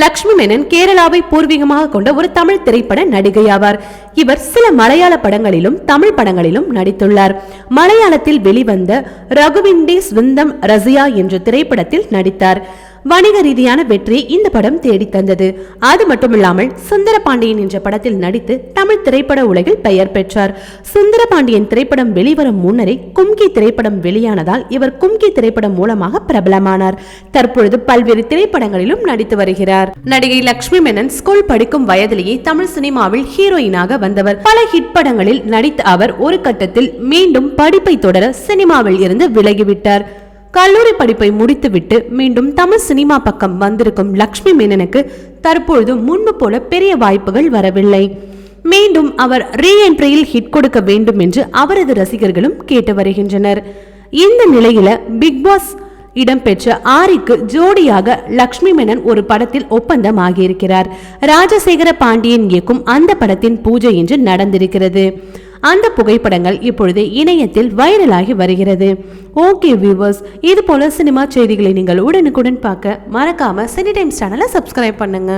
லக்ஷ்மி மேனன் கேரளாவை பூர்வீகமாக கொண்ட ஒரு தமிழ் திரைப்பட நடிகை ஆவார் இவர் சில மலையாள படங்களிலும் தமிழ் படங்களிலும் நடித்துள்ளார். மலையாளத்தில் வெளிவந்த ரகுவிண்டே ஸ்விந்தம் ரசியா என்ற திரைப்படத்தில் நடித்தார். வணிக ரீதியான வெற்றியை இந்த படம் தேடித் தந்தது. அது மட்டுமில்லாமல் சுந்தரபாண்டியன் என்ற படத்தில் நடித்து தமிழ் திரைப்பட உலகில் பெயர் பெற்றார். சுந்தரபாண்டியன் திரைப்படம் வெளிவரும் முன்னரே கும்கி திரைப்படம் வெளியானதால் இவர் கும்கி திரைப்படம் மூலமாக பிரபலமானார். தற்பொழுது பல்வேறு திரைப்படங்களிலும் நடித்து வருகிறார். நடிகை லக்ஷ்மி மேனன் ஸ்கூல் படிக்கும் வயதிலேயே தமிழ் சினிமாவில் ஹீரோயினாக வந்தவர். பல ஹிட் படங்களில் நடித்த அவர் ஒரு கட்டத்தில் மீண்டும் படிப்பை தொடர சினிமாவில் இருந்து விலகிவிட்டார். கல்லூரி படிப்பை முடித்துவிட்டு மீண்டும் தமிழ் சினிமா பக்கம் வந்திருக்கும் லக்ஷ்மி மேனனுக்கு தற்பொழுது முன்பு போல பெரிய வாய்ப்புகள் வரவில்லை. மீண்டும் அவர் ரீஎன்ட்ரியில் ஹிட் கொடுக்க வேண்டும் என்று அவரது ரசிகர்களும் கேட்டு வருகின்றனர். இந்த நிலையில பிக் பாஸ் இடம்பெற்ற ஆரிக்கு ஜோடியாக லக்ஷ்மி மேனன் ஒரு படத்தில் ஒப்பந்தம் ஆகியிருக்கிறார் ராஜசேகர பாண்டியன் இயக்கும் அந்த படத்தின் பூஜை என்று நடந்திருக்கிறது. அந்த புகைப்படங்கள் இப்பொழுது இணையத்தில் வைரலாகி வருகிறது. ஓகே வியூவர்ஸ் இது போல சினிமா செய்திகளை நீங்கள் உடனுக்குடன் பார்க்க மறக்காம சினி டைம்ஸ் சேனலை சப்ஸ்கிரைப் பண்ணுங்க.